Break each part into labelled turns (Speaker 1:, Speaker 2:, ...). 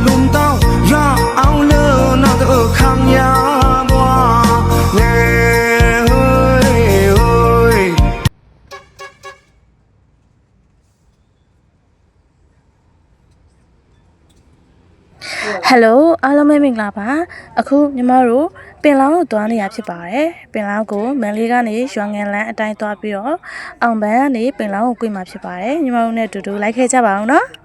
Speaker 1: ลุมเต้ายาเอาเลอนาเตอคำยาบัวเน่เฮ้ยเฮ้ย
Speaker 2: ဟယ်လိုအားလုံးပဲမင်္ဂလာပါအခုညီမတို့ပင်လောင်းကိုသွားနေရဖြစ်ပါတယ်ပင်လောင်းကိုမန်လေးကနေရွာငံလန်းအတိုင်းသွားပြီးတော့အောင်ပန်းကနေပင်လောင်းကိုကြွေမှာဖြစ်ပါတယ်ညီမတို့နဲ့အတူတူလိုက်ခဲ့ကြပါအောင်နော်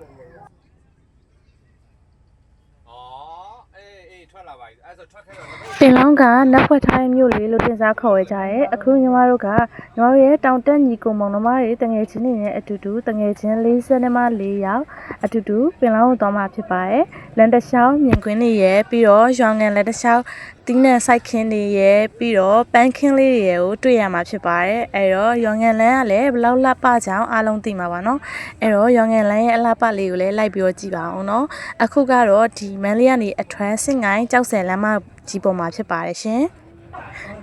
Speaker 3: ပ
Speaker 2: င်လောင်းကနက်ဖွက်ထားတဲ့မြို့လေးလို့တင်စားခေါ်ဝဲကြရဲအခုညီမတို့ကညီမတို့ရဲ့တောင်တက်ညီကုံမောင်နှမတွေတငယ်ချင်းတွေနဲ့အတူတူတငယ်ချင်း40နဲ့မှ4ယောက်အတူတူပင်လောင်းကိုသွားမှာဖြစ်ပါတယ်လန်တလျှောက်မြင်ကွင်းတွေရဲ့ပြီးတော့ရွာငံလက်တလျှောက် တင်းနဲ့စိုက်ခင်းတွေရဲ့ပြီးတော့ပန်းခင်းလေးတွေရဲ့ကိုတွေ့ရမှာဖြစ်ပါတယ်အဲ့တော့ရွာငံလန်းကလည်းဘယ်လောက်လှပကြအောင်အားလုံးသိမှာပါနော်အဲ့တော့ရွာငံလန်းရဲ့အလှပလေးကိုလည်းလိုက်ပြီးတော့ကြည့်ပါအောင်နော်အခုကတော့ဒီမန်လေးကနေအထွန်းစင်ငိုင်းကြောက်စဲလမ်းမကြီးပေါ်မှာဖြစ်ပါတယ်ရှင်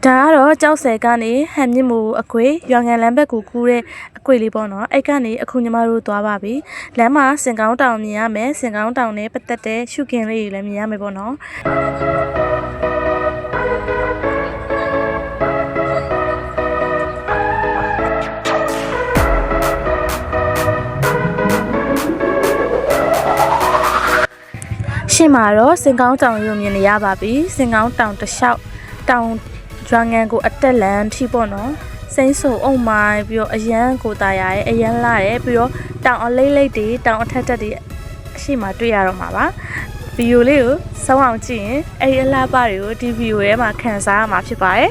Speaker 2: ဒါကတော့ကြောက်ဆယ်ကနေဟန်မြင့်မူအခွေရွာငံလမ်းဘက်ကိုကူးတဲ့အခွေလေးပေါ့နော်အဲ့ကနေအခုညီမတို့သွားပါပြီလမ်းမှာစင်ကောင်းတောင်မြင်ရမယ်စင်ကောင်းတောင်နဲ့ပတ်သက်တဲ့ရှုခင်းလေးတွေလည်းမြင်ရမယ်ပေါ့နော် ရှင်းမှာတော့စင်ကောင်းတောင်ရုံမြင်နေရပါပြီစင်ကောင်းတောင်တစ်လျှောက်တောင်ရွာငံကိုအတက်လန်ထိပေါ့နော်စိမ့်ဆူအုံမိုင်းပြီးတော့အရန်ကိုตายရရဲ့အရန်လာရဲ့ပြီးတော့တောင်အလိမ့်လိမ့်တွေတောင်အထက်တက်တွေအရှိမတွေ့ရတော့မှာပါဗီဒီယိုလေးကိုစောင်းအောင်ကြည့်ရင်အဲ့ဒီအလားပါတွေကိုဒီဗီဒီယိုထဲမှာခန်းစားရမှာဖြစ်ပါတယ်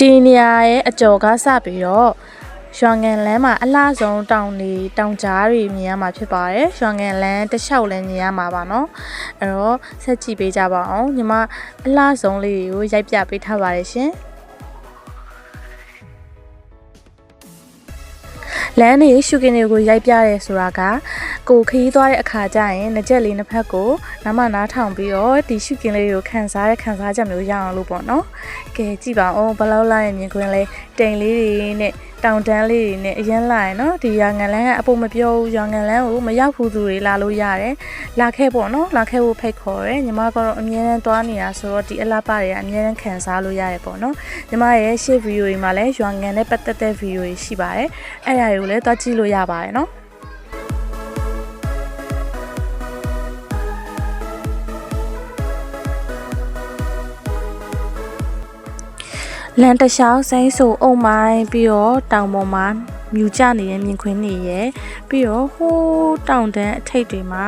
Speaker 2: ဒီနေရာရဲ့အကျော်ကစပြီးတော့ရွာငံလန်းမှာအလှဆုံးတောင်တွေတောင်ကြားတွေမြင်ရမှာဖြစ်ပါတယ်ရွာငံလန်းတစ်လျှောက်လည်းမြင်ရမှာပါနော်အဲ့တော့ဆက်ကြည့်ပေးကြပါအောင်ညီမအလှဆုံးလေးတွေကိုရိုက်ပြပေးထားပါတယ်ရှင်လမ်းတွေရှုကင်တွေကိုရိုက်ပြရဲဆိုတာက ကိုခရီးသွားတဲ့အခါကျရင်နှစ်ချက်လေးနှစ်ဖက်ကိုနားမနားထောင်ပြီးတော့ဒီရှုကင်လေးတွေကိုခန်းစားတဲ့ခန်းစားချက်မျိုးရအောင်လို့ပေါ့နော်။ကဲကြည့်ပါဦးဘယ်လောက်လာရင်မြင်ခွင့်လဲတိမ်လေးတွေနဲ့တောင်တန်းလေးတွေနဲ့အရင်လာရင်နော်ဒီရွာငံလန်းကအပေါ်မပြောဘူးရွာငံလန်းကိုမရောက်ဘူးသူတွေလာလို့ရတယ်။လာခဲ့ပေါ့နော်လာခဲ့ဖို့ဖိတ်ခေါ်တယ်ညီမကတော့အမြဲတမ်းသွားနေတာဆိုတော့ဒီအလားပါတွေကအမြဲတမ်းခန်းစားလို့ရတယ်ပေါ့နော်။ညီမရဲ့ရှေ့ဗီဒီယိုတွေမှာလည်းရွာငံနဲ့ပတ်သက်တဲ့ဗီဒီယိုတွေရှိပါတယ်။အဲ့ဒါတွေကိုလည်းသွားကြည့်လို့ရပါတယ်နော်။ လန်တလျှောက်စိမ့်ဆူအုံမိုင်းပြီးတော့တောင်ပေါ်မှာမြူကျနေတဲ့မြင်ခွင်းနေရယ်ပြီးတော့ဟိုးတောင်တန်းအထိပ်တွေမှာ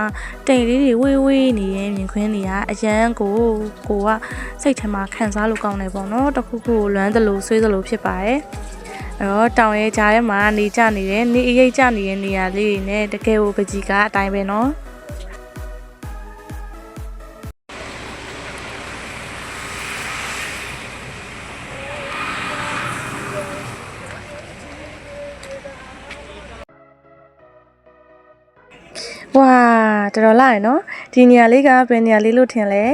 Speaker 2: တိမ်လေးတွေဝေးဝေးနေတဲ့မြင်ခွင်းတွေကအရန်ကိုကိုကစိတ်ထဲမှာခံစားလို့ကောင်းတယ်ပေါ့နော်တခုခုကိုလွမ်းသလိုဆွေးသလိုဖြစ်ပါတယ်အဲ့တော့တောင်ရဲ့ကြားထဲမှာနေကြနေတဲ့နေအရိပ်ကြနေတဲ့နေရာလေးတွေနဲ့တကယ်ကိုပကြီးကအတိုင်းပဲနော် ဝါတော်တော်လာရယ်နော်ဒီနေရာလေးကဘယ်နေရာလေးလို့ထင်လဲ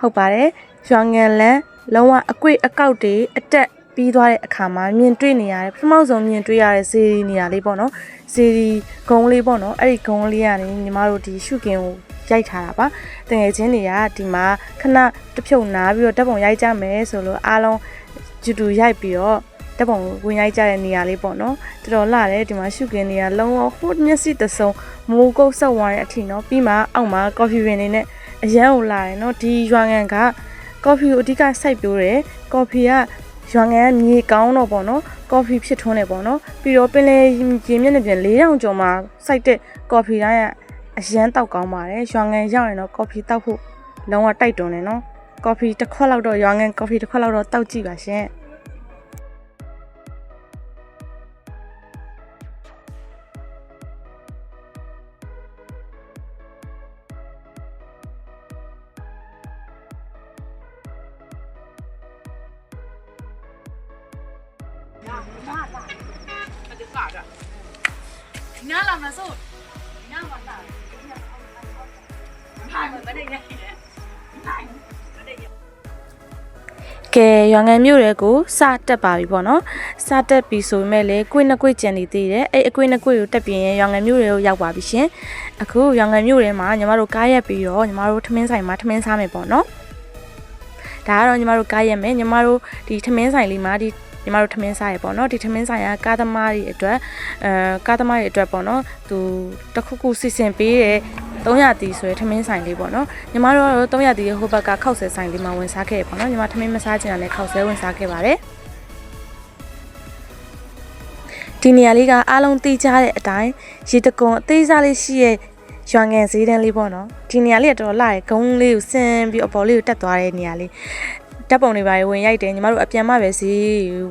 Speaker 2: ဟုတ်ပါတယ်ရွာငံလန်းလုံးဝအကွေ့အကောက်တွေအတက်ပြီးသွားတဲ့အခါမှာမြင်တွေ့နေရတယ်ပထမဆုံးမြင်တွေ့ရတဲ့ဇေဒီနေရာလေးပေါ့နော်ဇေဒီဂုံလေးပေါ့နော်အဲ့ဒီဂုံလေးကနေညီမတို့ဒီရှုကင်ကိုရိုက်ထားတာပါတငယ်ချင်းတွေကဒီမှာခဏတစ်ဖြုတ်နားပြီးတော့တက်ပုံရိုက်ကြမယ်ဆိုလို့အားလုံးဂျူတူရိုက်ပြီးတော့ တက်ပုံဝင်ရိုက်ကြတဲ့နေရာလေးပေါ့နော်တော်တော်လာတယ်ဒီမှာရှုကင်တွေကလုံးဝဟိုမျက်စိတဆုံမိုးကုတ်ဆက်ဝိုင်းတဲ့အထိနော်ပြီးမှအောက်မှာကော်ဖီပင်နေနဲ့အရန်ကိုလာတယ်နော်ဒီရွာငံကကော်ဖီကိုအဓိကစိုက်ပျိုးတယ်ကော်ဖီကရွာငံကမြေကောင်းတော့ပေါ့နော်ကော်ဖီဖြစ်ထွန်းတယ်ပေါ့နော်ပြီးတော့ပင်လေရေမျက်နှာပြင်4000ကျော်မှာစိုက်တဲ့ကော်ဖီတိုင်းကအရန်တောက်ကောင်းပါတယ်ရွာငံရောက်ရင်တော့ကော်ဖီတောက်ဖို့လုံးဝတိုက်တွန်းတယ်နော်ကော်ဖီတစ်ခွက်လောက်တော့ရွာငံကော်ဖီတစ်ခွက်လောက်တော့တောက်ကြည့်ပါရှင်
Speaker 4: နားလာမလားဆိုနားမလာနိုင်မနေနိုင်နိုင်
Speaker 2: ကဲရွာငံမြို့တဲကိုစတက်ပါပြီပေါ့နော်စတက်ပြီဆိုပေမဲ့လေကွေ့နှစ်ကွေ့ကျန်နေသေးတယ်အဲ့အကွေ့နှစ်ကွေ့ကိုတက်ပြင်းရွာငံမြို့တဲကိုရောက်ပါပြီရှင်အခုရွာငံမြို့တဲမှာညီမတို့ကားရက်ပြီးတော့ညီမတို့ထမင်းဆိုင်မှာထမင်းစားမယ်ပေါ့နော်ဒါကတော့ညီမတို့ကားရက်မယ်ညီမတို့ဒီထမင်းဆိုင်လေးမှာဒီ ညီမတို့ထမင်းစားရပေါ့နော်ဒီထမင်းဆိုင်ကကားသမားတွေအတွက်အဲကားသမားတွေအတွက်ပေါ့နော်သူတစ်ခုခုစီစဉ်ပေးတဲ့300တီဆိုရယ်ထမင်းဆိုင်လေးပေါ့နော်ညီမတို့ကတော့300တီရဲ့ဟိုဘက်ကခောက်ဆယ်ဆိုင်လေးမှာဝင်စားခဲ့ရပေါ့နော်ညီမထမင်းမစားချင်တာနဲ့ခောက်ဆယ်ဝင်စားခဲ့ပါတယ်ဒီနေရာလေးကအားလုံးသိကြတဲ့အတိုင်းရေတကွန်အသေးစားလေးရှိရဲ့ရွာငံဈေးတန်းလေးပေါ့နော်ဒီနေရာလေးကတော်တော်လှရယ်ဂုံးလေးကိုဆင်းပြီးအပေါ်လေးကိုတက်သွားတဲ့နေရာလေး တပ်ပုံတွေပါဝင်ရိုက်တယ်ညီမတို့အပြန်မပဲဈေး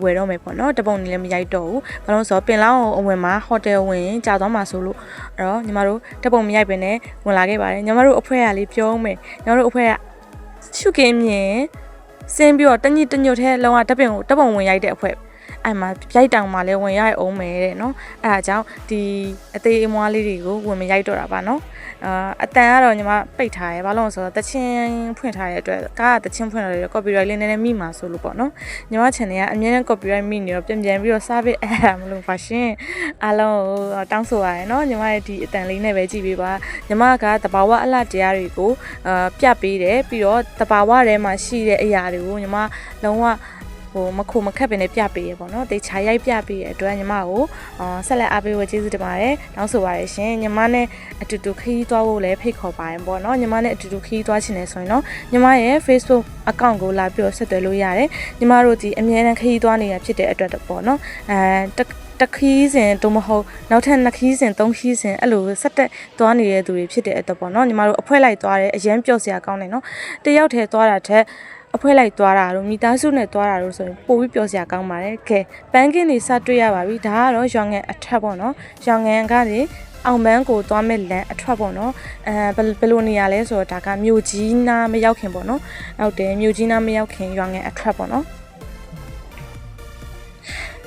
Speaker 2: ဝယ်တော့မယ်ပေါ့နော်တပ်ပုံတွေလည်းမရိုက်တော့ဘူးဘာလို့လဲဆိုတော့ပင်လောင်းအဝင်မှာဟိုတယ်ဝင်ကြာသွားမှာဆိုလို့အဲ့တော့ညီမတို့တပ်ပုံမရိုက်ပင်နဲ့ဝင်လာခဲ့ပါတယ်ညီမတို့အဖွဲကလေးပြောအောင်မယ်ညီမတို့အဖွဲကရှုကင်းမြင်စင်းပြီးတော့တညစ်တညွတ်ထဲလောကတပ်ပင်ကိုတပ်ပုံဝင်ရိုက်တဲ့အဖွဲအဲ့မှာရိုက်တောင်မှလည်းဝင်ရိုက်အောင်မယ်တဲ့နော်အဲ့ဒါကြောင့်ဒီအသေးအမွားလေးတွေကိုဝင်မရိုက်တော့တာပါနော် အာအတန်ကတော့ညီမပိတ်ထားရဲဘာလို့လဲဆိုတော့တချင်းဖွင့်ထားတဲ့အတွက်ကားကတချင်းဖွင့်ထားတဲ့ copyright လေးနည်းနည်းမိမှာဆိုလို့ပေါ့နော်ညီမ channel ကအမြဲတမ်း copyright မိနေတော့ပြန်ပြန်ပြီးတော့ service အဲ့ဒါမလို့ပါရှင်အားလုံးကိုတောင်းဆိုပါရနော်ညီမရဲ့ဒီအတန်လေးနဲ့ပဲကြည့်ပေးပါညီမကတဘာဝအလှတရားတွေကိုအာပြပေးတယ်ပြီးတော့တဘာဝထဲမှာရှိတဲ့အရာတွေကိုညီမလုံးဝ ဟိုမခုမခက်ပင်နဲ့ပြပေးရပေါ့နော်တေချာရိုက်ပြပေးရအတွက်ညီမကိုအာဆက်လက်အားပေးဖို့ကျေးဇူးတင်ပါတယ်တောင်းဆိုပါရရှင်ညီမနဲ့အတူတူခရီးသွားဖို့လည်းဖိတ်ခေါ်ပါရင်ပေါ့နော်ညီမနဲ့အတူတူခရီးသွားချင်တယ်ဆိုရင်တော့ညီမရဲ့ Facebook account ကိုလာပြီးတော့ဆက်သွယ်လို့ရတယ်ညီမတို့ဒီအမြဲတမ်းခရီးသွားနေတာဖြစ်တဲ့အတွက်တော့ပေါ့နော်အဲတတခီးစဉ်တို့မဟုတ်နောက်ထပ်နှစ်ခီးစဉ်သုံးခီးစဉ်အဲ့လိုဆက်တက်သွားနေတဲ့သူတွေဖြစ်တဲ့အတွက်ပေါ့နော်ညီမတို့အဖွဲလိုက်သွားတယ်အရန်ပျော့စရာကောင်းတယ်နော်တယောက်တည်းသွားတာထက် အဖွဲလိုက်သွားတာတို့မိသားစုနဲ့သွားတာတို့ဆိုရင်ပိုပြီးပျော်စရာကောင်းပါတယ်ကဲပန်းကင်းတွေစတွေ့ရပါပြီဒါကတော့ရွာငံအထက်ပေါ့နော်ရွာငံကနေအောင်မန်းကိုသွားမဲ့လမ်းအထွက်ပေါ့နော်အဲဘယ်ဘယ်လိုနေရာလဲဆိုတော့ဒါကမြို့ကြီးနားမရောက်ခင်ပေါ့နော်ဟုတ်တယ်မြို့ကြီးနားမရောက်ခင်ရွာငံအထွက်ပေါ့နော်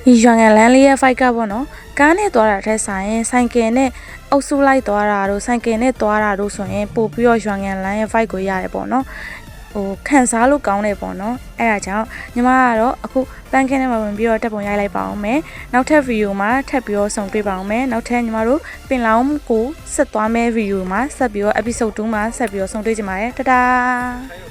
Speaker 2: ဒီရွာငံလမ်းလေးရဲ့ fight ကပေါ့နော်ကားနဲ့သွားတာတဲ့ဆိုင်ရင်ဆိုင်ကယ်နဲ့အုပ်စုလိုက်သွားတာတို့ဆိုင်ကယ်နဲ့သွားတာတို့ဆိုရင်ပို့ပြီးတော့ရွာငံလမ်းရဲ့ fight ကိုရတယ်ပေါ့နော် ဟိုခံစားလို့ကောင်းတယ်ပေါ့နော်အဲ့ဒါကြောင့်ညီမကတော့အခုပန်းခင်းထဲမှာဝင်ပြီးတော့တက်ပုံရိုက်လိုက်ပါအောင်မယ်နောက်ထပ်ဗီဒီယိုမှာထပ်ပြီးတော့ဆုံတွေ့ပါအောင်မယ်နောက်ထပ်ညီမတို့ပင်လောင်းကိုဆက်သွားမယ့်ဗီဒီယိုမှာဆက်ပြီးတော့ episode 2မှာဆက်ပြီးတော့ဆုံတွေ့ကြပါမယ်တ
Speaker 3: တား